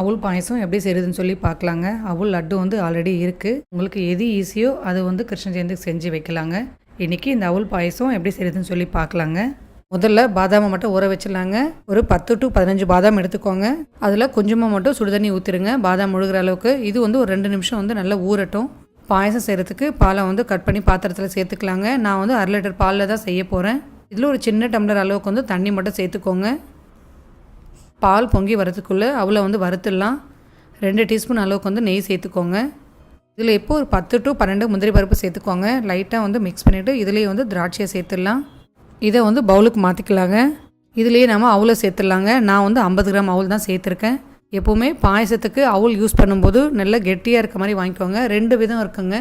அவுள் பாயசம் எப்படி செய்யுதுன்னு சொல்லி பார்க்கலாங்க. அவுள் லட்டு வந்து ஆல்ரெடி இருக்குது உங்களுக்கு எது ஈஸியோ அது வந்து கிருஷ்ண ஜெயந்திக்கு செஞ்சு வைக்கலாங்க. இன்றைக்கி இந்த அவுள் பாயசம் எப்படி செய்யுதுன்னு சொல்லி பார்க்கலாங்க. முதல்ல பாதாமை மட்டும் ஊற வச்சிடலாங்க. ஒரு பத்து டு பதினஞ்சு பாதாம் எடுத்துக்கோங்க. அதில் கொஞ்சமாக மட்டும் சுடுதண்ணி ஊற்றிடுங்க பாதாம் முழுகிற அளவுக்கு. இது வந்து ஒரு ரெண்டு நிமிஷம் வந்து நல்லா ஊறட்டும். பாயசம் செய்கிறதுக்கு பாலை வந்து கட் பண்ணி பாத்திரத்தில் சேர்த்துக்கலாங்க. நான் வந்து அரை லிட்டர் பாலில் தான் செய்ய போகிறேன் இதில் ஒரு சின்ன டம்ளர் அளவுக்கு வந்து தண்ணி மட்டும் சேர்த்துக்கோங்க. பால் பொங்கி வரதுக்குள்ளே அவளை வந்து வறுத்துடலாம். ரெண்டு டீஸ்பூன் அளவுக்கு வந்து நெய் சேர்த்துக்கோங்க. இதில் எப்போ ஒரு பத்து டு பன்னெண்டு முந்திரி பருப்பு சேர்த்துக்கோங்க. லைட்டாக வந்து மிக்ஸ் பண்ணிவிட்டு இதுலேயே வந்து திராட்சையை சேர்த்துடலாம். இதை வந்து பவுலுக்கு மாற்றிக்கலாங்க இதுலேயே நம்ம அவுளை சேர்த்துடலாங்க. நான் வந்து ஐம்பது கிராம் அவுள் தான் சேர்த்துருக்கேன். எப்போவுமே பாயசத்துக்கு அவுள் யூஸ் பண்ணும்போது நல்லா கெட்டியாக இருக்க மாதிரி வாங்கிக்கோங்க. ரெண்டு விதம் இருக்குங்க.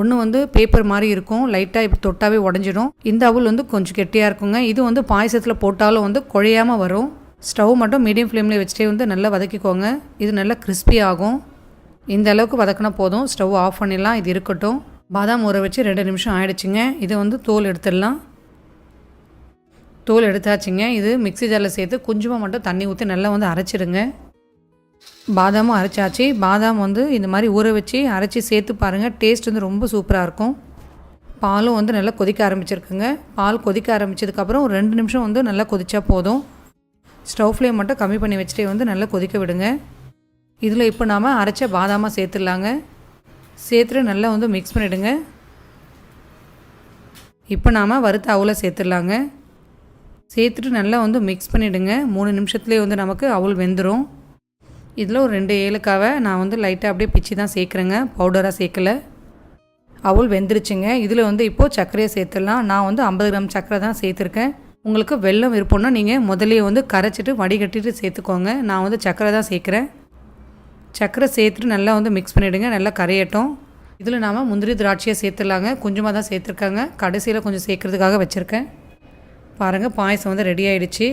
ஒன்று வந்து பேப்பர் மாதிரி இருக்கும். லைட்டாக இப்படி தொட்டாவே உடஞ்சிடும். இந்த அவுள் வந்து கொஞ்சம் கெட்டியாக இருக்குங்க. இது வந்து பாயசத்தில் போட்டாலும் வந்து குழையாமல் வரும். ஸ்டவ் மட்டும் மீடியம் ஃப்ளேமில் வச்சுட்டே வந்து நல்லா வதக்கிக்கோங்க. இது நல்லா கிறிஸ்பி ஆகும். இந்த அளவுக்கு வதக்கினா போதும். ஸ்டவ் ஆஃப் பண்ணிடலாம். இது இருக்கட்டும். பாதாம் ஊற வச்சு ரெண்டு நிமிஷம் ஆயிடுச்சுங்க. இதை வந்து தோல் எடுத்துடலாம். தோல் எடுத்தாச்சுங்க. இது மிக்ஸி ஜாரில் சேர்த்து கொஞ்சமாக மட்டும் தண்ணி ஊற்றி நல்லா வந்து அரைச்சிடுங்க. பாதாமும் அரைச்சாச்சு. பாதாம் வந்து இந்த மாதிரி ஊற வச்சு அரைச்சி சேர்த்து பாருங்கள் டேஸ்ட் வந்து ரொம்ப சூப்பராக இருக்கும். பாலும் வந்து நல்லா கொதிக்க ஆரம்பிச்சிருக்குங்க. பால் கொதிக்க ஆரம்பிச்சதுக்கப்புறம் ஒரு ரெண்டு நிமிஷம் வந்து நல்லா கொதிச்சா போதும். ஸ்டவ் ஃப்ளேம் மட்டும் கம்மி பண்ணி வச்சுட்டே வந்து நல்லா கொதிக்க விடுங்க. இதில் இப்போ நாம் அரைச்ச பாதாமாக சேர்த்துடலாங்க. சேர்த்துட்டு நல்லா வந்து மிக்ஸ் பண்ணிவிடுங்க இப்போ நாம் வறுத்த அவுல சேர்த்துடலாங்க. சேர்த்துட்டு நல்லா வந்து மிக்ஸ் பண்ணிவிடுங்க மூணு நிமிஷத்துலேயே வந்து நமக்கு அவுள் வெந்துடும் இதில் ஒரு ரெண்டு ஏலக்காவை நான் வந்து லைட்டாக அப்படியே பிச்சு தான் சேர்க்குறேங்க. பவுடராக சேர்க்கல. அவுள் வெந்துருச்சுங்க. இதில் வந்து இப்போது சர்க்கரையை சேர்த்துடலாம். நான் வந்து ஐம்பது கிராம் சர்க்கரை தான் சேர்த்துருக்கேன். உங்களுக்கு வெள்ளம் விருப்பம்னா நீங்கள் முதலே வந்து கரைச்சிட்டு வடிகட்டிட்டு சேர்த்துக்கோங்க. நான் வந்து சர்க்கரை தான் சேர்க்குறேன். சர்க்கரை சேர்த்துட்டு நல்லா வந்து மிக்ஸ் பண்ணிவிடுங்க நல்லா கரையட்டும். இதில் நாம் முந்திரி திராட்சையை சேர்த்துடலாங்க. கொஞ்சமாக தான் சேர்த்துருக்காங்க. கடைசியில் கொஞ்சம் சேர்க்குறதுக்காக வச்சுருக்கேன். பாருங்கள் பாயசம் வந்து ரெடி ஆகிடுச்சு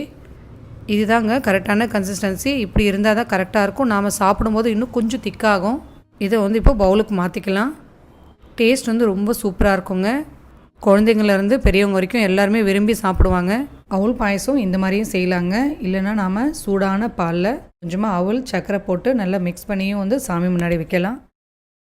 இதுதாங்க கரெக்டான கன்சிஸ்டன்சி இப்படி இருந்தால் தான் கரெக்டாக இருக்கும். நாம் சாப்பிடும்போது இன்னும் கொஞ்சம் திக்காகும் இதை வந்து இப்போ பவுலுக்கு மாற்றிக்கலாம் டேஸ்ட் வந்து ரொம்ப சூப்பராக இருக்குங்க. குழந்தைங்கள்லேருந்து பெரியவங்க வரைக்கும் எல்லாருமே விரும்பி சாப்பிடுவாங்க. அவுல் பாயசம் இந்த மாதிரியும் செய்யலாங்க இல்லைன்னா நாம் சூடான பாலில் கொஞ்சமாக அவுல் சக்கரை போட்டு நல்லா மிக்ஸ் பண்ணியும் வந்து சாமி முன்னாடி வைக்கலாம்.